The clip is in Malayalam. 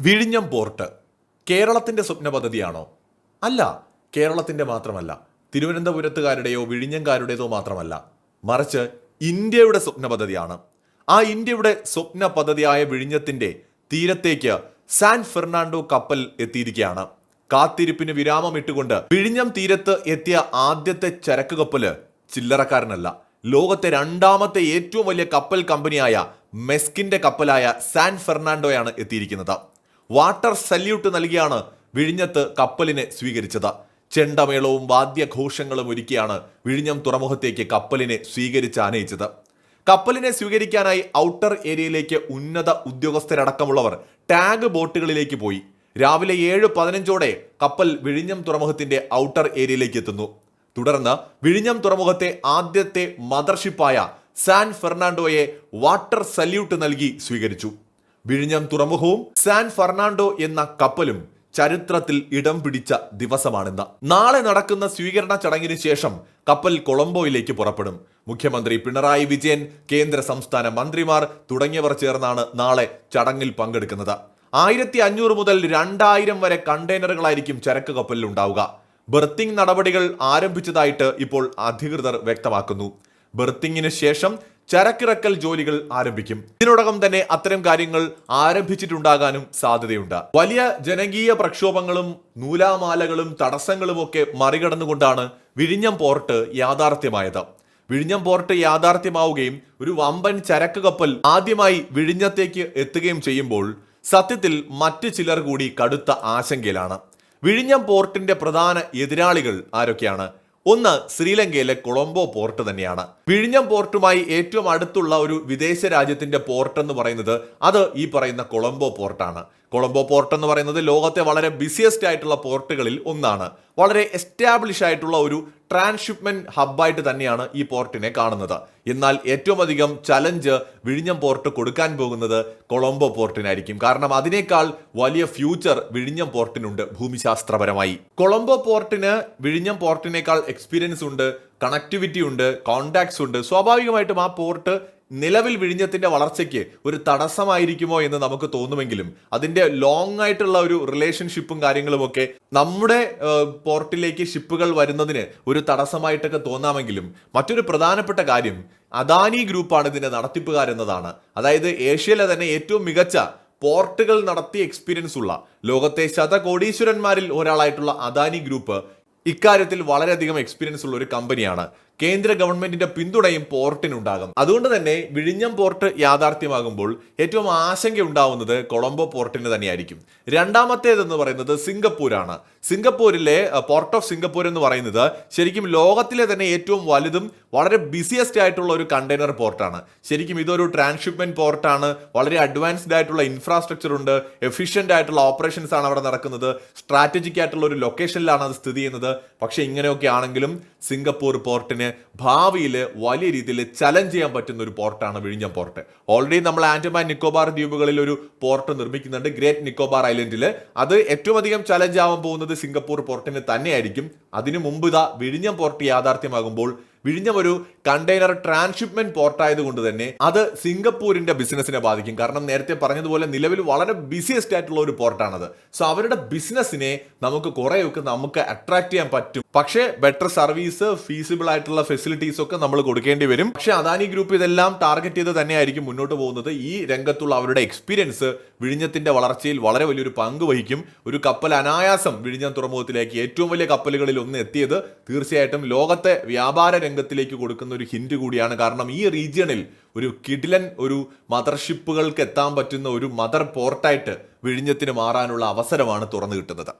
വിഴിഞ്ഞം പോർട്ട് കേരളത്തിന്റെ സ്വപ്ന പദ്ധതിയാണോ അല്ല കേരളത്തിന്റെ മാത്രമല്ല. തിരുവനന്തപുരത്തുകാരുടെയോ വിഴിഞ്ഞംകാരുടേതോ മാത്രമല്ല. മറിച്ച് ഇന്ത്യയുടെ സ്വപ്ന പദ്ധതിയാണ് ആ ഇന്ത്യയുടെ സ്വപ്ന പദ്ധതിയായ വിഴിഞ്ഞത്തിന്റെ തീരത്തേക്ക് സാൻ ഫെർണാണ്ടോ കപ്പൽ എത്തിയിരിക്കുകയാണ്. കാത്തിരിപ്പിന് വിരാമം ഇട്ടുകൊണ്ട് വിഴിഞ്ഞം തീരത്ത് എത്തിയ ആദ്യത്തെ ചരക്ക് കപ്പൽ ചില്ലറക്കാരനല്ല. ലോകത്തെ രണ്ടാമത്തെ ഏറ്റവും വലിയ കപ്പൽ കമ്പനിയായ മെസ്കിന്റെ കപ്പലായ സാൻ ഫെർണാണ്ടോയാണ് എത്തിയിരിക്കുന്നത്. വാട്ടർ സല്യൂട്ട് നൽകിയാണ് വിഴിഞ്ഞത്ത് കപ്പലിനെ സ്വീകരിച്ചത്. ചെണ്ടമേളവും വാദ്യഘോഷങ്ങളും ഒരുക്കിയാണ് വിഴിഞ്ഞം തുറമുഖത്തേക്ക് കപ്പലിനെ സ്വീകരിച്ച് ആനയിച്ചത്. കപ്പലിനെ സ്വീകരിക്കാനായി ഔട്ടർ ഏരിയയിലേക്ക് ഉന്നത ഉദ്യോഗസ്ഥരടക്കമുള്ളവർ ടാഗ് ബോട്ടുകളിലേക്ക് പോയി. രാവിലെ ഏഴ് പതിനഞ്ചോടെ കപ്പൽ വിഴിഞ്ഞം തുറമുഖത്തിന്റെ ഔട്ടർ ഏരിയയിലേക്ക് എത്തുന്നു. തുടർന്ന് വിഴിഞ്ഞം തുറമുഖത്തെ ആദ്യത്തെ മദർഷിപ്പായ സാൻ ഫെർണാണ്ടോയെ വാട്ടർ സല്യൂട്ട് നൽകി സ്വീകരിച്ചു. വിഴിഞ്ഞം തുറമുഖവും സാൻ ഫെർണാണ്ടോ എന്ന കപ്പലും ചരിത്രത്തിൽ ഇടം പിടിച്ച ദിവസമാണിന്ന്. നാളെ നടക്കുന്ന സ്വീകരണ ചടങ്ങിന് ശേഷം കപ്പൽ കൊളംബോയിലേക്ക് പുറപ്പെടും. മുഖ്യമന്ത്രി പിണറായി വിജയൻ കേന്ദ്ര സംസ്ഥാന മന്ത്രിമാർ തുടങ്ങിയവർ ചേർന്നാണ് നാളെ ചടങ്ങിൽ പങ്കെടുക്കുന്നത്. ആയിരത്തി അഞ്ഞൂറ് മുതൽ രണ്ടായിരം വരെ കണ്ടെയ്നറുകളായിരിക്കും ചരക്ക് കപ്പലിൽ ഉണ്ടാവുക. ബർത്തിങ് നടപടികൾ ആരംഭിച്ചതായിട്ട് ഇപ്പോൾ അധികൃതർ വ്യക്തമാക്കുന്നു. ബെർത്തിങ്ങിന് ശേഷം ചരക്കിറക്കൽ ജോലികൾ ആരംഭിക്കും. ഇതിനോടകം തന്നെ അത്തരം കാര്യങ്ങൾ ആരംഭിച്ചിട്ടുണ്ടാകാനും സാധ്യതയുണ്ട്. വലിയ ജനകീയ പ്രക്ഷോഭങ്ങളും നൂലാമാലകളും തടസ്സങ്ങളും ഒക്കെ മറികടന്നുകൊണ്ടാണ് വിഴിഞ്ഞം പോർട്ട് യാഥാർത്ഥ്യമായത്. വിഴിഞ്ഞം പോർട്ട് യാഥാർത്ഥ്യമാവുകയും ഒരു വമ്പൻ ചരക്ക് കപ്പൽ ആദ്യമായി വിഴിഞ്ഞത്തേക്ക് എത്തുകയും ചെയ്യുമ്പോൾ സത്യത്തിൽ മറ്റു ചിലർ കൂടി കടുത്ത ആശങ്കയിലാണ്. വിഴിഞ്ഞം പോർട്ടിന്റെ പ്രധാന എതിരാളികൾ ആരൊക്കെയാണ്? ഒന്ന് ശ്രീലങ്കയിലെ കൊളംബോ പോർട്ട് തന്നെയാണ്. വിഴിഞ്ഞം പോർട്ടുമായി ഏറ്റവും അടുത്തുള്ള ഒരു വിദേശ രാജ്യത്തിന്റെ പോർട്ട് എന്ന് പറയുന്നത് അത് ഈ പറയുന്ന കൊളംബോ പോർട്ടാണ്. കൊളംബോ പോർട്ട് എന്ന് പറയുന്നത് ലോകത്തെ വളരെ ബിസിയസ്റ്റ് ആയിട്ടുള്ള പോർട്ടുകളിൽ ഒന്നാണ്. വളരെ എസ്റ്റാബ്ലിഷ് ആയിട്ടുള്ള ഒരു ട്രാൻസ്ഷിപ്മെന്റ് ഹബ്ബായിട്ട് തന്നെയാണ് ഈ പോർട്ടിനെ കാണുന്നത്. എന്നാൽ ഏറ്റവും അധികം ചലഞ്ച് വിഴിഞ്ഞം പോർട്ട് കൊടുക്കാൻ പോകുന്നത് കൊളംബോ പോർട്ടിനായിരിക്കും. കാരണം അതിനേക്കാൾ വലിയ ഫ്യൂച്ചർ വിഴിഞ്ഞം പോർട്ടിനുണ്ട് ഭൂമിശാസ്ത്രപരമായി. കൊളംബോ പോർട്ടിന് വിഴിഞ്ഞം പോർട്ടിനേക്കാൾ എക്സ്പീരിയൻസ് ഉണ്ട് കണക്ടിവിറ്റി ഉണ്ട് കോണ്ടാക്ട്സ് ഉണ്ട്. സ്വാഭാവികമായിട്ടും ആ പോർട്ട് നിലവിൽ വിഴിഞ്ഞത്തിന്റെ വളർച്ചയ്ക്ക് ഒരു തടസ്സമായിരിക്കുമോ എന്ന് നമുക്ക് തോന്നുമെങ്കിലും അതിന്റെ ലോങ് ആയിട്ടുള്ള ഒരു റിലേഷൻഷിപ്പും കാര്യങ്ങളുമൊക്കെ നമ്മുടെ പോർട്ടിലേക്ക് ഷിപ്പുകൾ വരുന്നതിന് ഒരു തടസ്സമായിട്ടൊക്കെ തോന്നാമെങ്കിലും മറ്റൊരു പ്രധാനപ്പെട്ട കാര്യം അദാനി ഗ്രൂപ്പാണ് ഇതിന്റെ നടത്തിപ്പുകാരെന്നതാണ്. അതായത് ഏഷ്യയിലെ തന്നെ ഏറ്റവും മികച്ച പോർട്ടുകൾ നടത്തിയ എക്സ്പീരിയൻസ് ഉള്ള ലോകത്തെ ശതകോടീശ്വരന്മാരിൽ ഒരാളായിട്ടുള്ള അദാനി ഗ്രൂപ്പ് ഇക്കാര്യത്തിൽ വളരെയധികം എക്സ്പീരിയൻസ് ഉള്ള ഒരു കമ്പനിയാണ് കേന്ദ്ര ഗവൺമെന്റിന്റെ പിന്തുണയും പോർട്ടിനുണ്ടാകും അതുകൊണ്ട് തന്നെ വിഴിഞ്ഞം പോർട്ട് യാഥാർത്ഥ്യമാകുമ്പോൾ ഏറ്റവും ആശങ്ക ഉണ്ടാവുന്നത് കൊളംബോ പോർട്ടിന് തന്നെയായിരിക്കും. രണ്ടാമത്തേതെന്ന് പറയുന്നത് സിംഗപ്പൂരാണ്. സിംഗപ്പൂരിലെ പോർട്ട് ഓഫ് സിംഗപ്പൂർ എന്ന് പറയുന്നത് ശരിക്കും ലോകത്തിലെ തന്നെ ഏറ്റവും വലുതും വളരെ ബിസിയസ്റ്റ് ആയിട്ടുള്ള ഒരു കണ്ടെയ്നർ പോർട്ടാണ്. ശരിക്കും ഇതൊരു ട്രാൻസ്ഷിപ്മെന്റ് പോർട്ടാണ്. വളരെ അഡ്വാൻസ്ഡ് ആയിട്ടുള്ള ഇൻഫ്രാസ്ട്രക്ചർ ഉണ്ട്. എഫിഷ്യന്റ് ആയിട്ടുള്ള ഓപ്പറേഷൻസ് ആണ് അവിടെ നടക്കുന്നത്. സ്ട്രാറ്റജിക് ആയിട്ടുള്ള ഒരു ലൊക്കേഷനിലാണ് അത് സ്ഥിതി ചെയ്യുന്നത്. പക്ഷേ ഇങ്ങനെയൊക്കെ ആണെങ്കിലും സിംഗപ്പൂർ പോർട്ടിന് ഭാവിയിൽ വലിയ രീതിയിൽ ചലഞ്ച് ചെയ്യാൻ പറ്റുന്ന ഒരു പോർട്ടാണ് വിഴിഞ്ഞം പോർട്ട്. ഓൾറെഡി നമ്മൾ ആൻഡമാൻ നിക്കോബാർ ദ്വീപുകളിൽ ഒരു പോർട്ട് നിർമ്മിക്കുന്നുണ്ട് ഗ്രേറ്റ് നിക്കോബാർ ഐലൻഡിൽ. അത് ഏറ്റവും അധികം ചലഞ്ച് ആവാൻ പോകുന്നത് സിംഗപ്പൂർ പോർട്ടിന് തന്നെയായിരിക്കും. അതിനു മുമ്പ് ഇതാ വിഴിഞ്ഞം പോർട്ട് യാഥാർത്ഥ്യമാകുമ്പോൾ വിഴിഞ്ഞം ഒരു കണ്ടെയ്നർ ട്രാൻസ്ഷിപ്മെന്റ് പോർട്ട് ആയതുകൊണ്ട് തന്നെ അത് സിംഗപ്പൂരിന്റെ ബിസിനസ്സിനെ ബാധിക്കും. കാരണം നേരത്തെ പറഞ്ഞതുപോലെ നിലവിൽ വളരെ ബിസിയസ്റ്റ് ആയിട്ടുള്ള ഒരു പോർട്ടാണത് സോ അവരുടെ ബിസിനസ്സിനെ നമുക്ക് കുറേയൊക്കെ നമുക്ക് അട്രാക്ട് ചെയ്യാൻ പറ്റും. പക്ഷേ ബെറ്റർ സർവീസ് ഫീസിബിൾ ആയിട്ടുള്ള ഫെസിലിറ്റീസ് ഒക്കെ നമ്മൾ കൊടുക്കേണ്ടി വരും. പക്ഷേ അദാനി ഗ്രൂപ്പ് ഇതെല്ലാം ടാർഗറ്റ് ചെയ്ത് തന്നെയായിരിക്കും മുന്നോട്ട് പോകുന്നത്. ഈ രംഗത്തുള്ള അവരുടെ എക്സ്പീരിയൻസ് വിഴിഞ്ഞത്തിന്റെ വളർച്ചയിൽ വളരെ വലിയൊരു പങ്ക് വഹിക്കും. ഒരു കപ്പൽ അനായാസം വിഴിഞ്ഞം തുറമുഖത്തിലേക്ക് ഏറ്റവും വലിയ കപ്പലുകളിൽ ഒന്ന് എത്തിയത് തീർച്ചയായിട്ടും ലോകത്തെ വ്യാപാര രംഗത്തിലേക്ക് കൊടുക്കുന്ന ഒരു ഹിന്റ് കൂടിയാണ്. കാരണം ഈ റീജിയണിൽ ഒരു കിടിലൻ ഒരു മദർഷിപ്പുകൾക്ക് എത്താൻ പറ്റുന്ന ഒരു മദർ പോർട്ടായിട്ട് വിഴിഞ്ഞത്തിന് മാറാനുള്ള അവസരമാണ് തുറന്നു കിട്ടുന്നത്.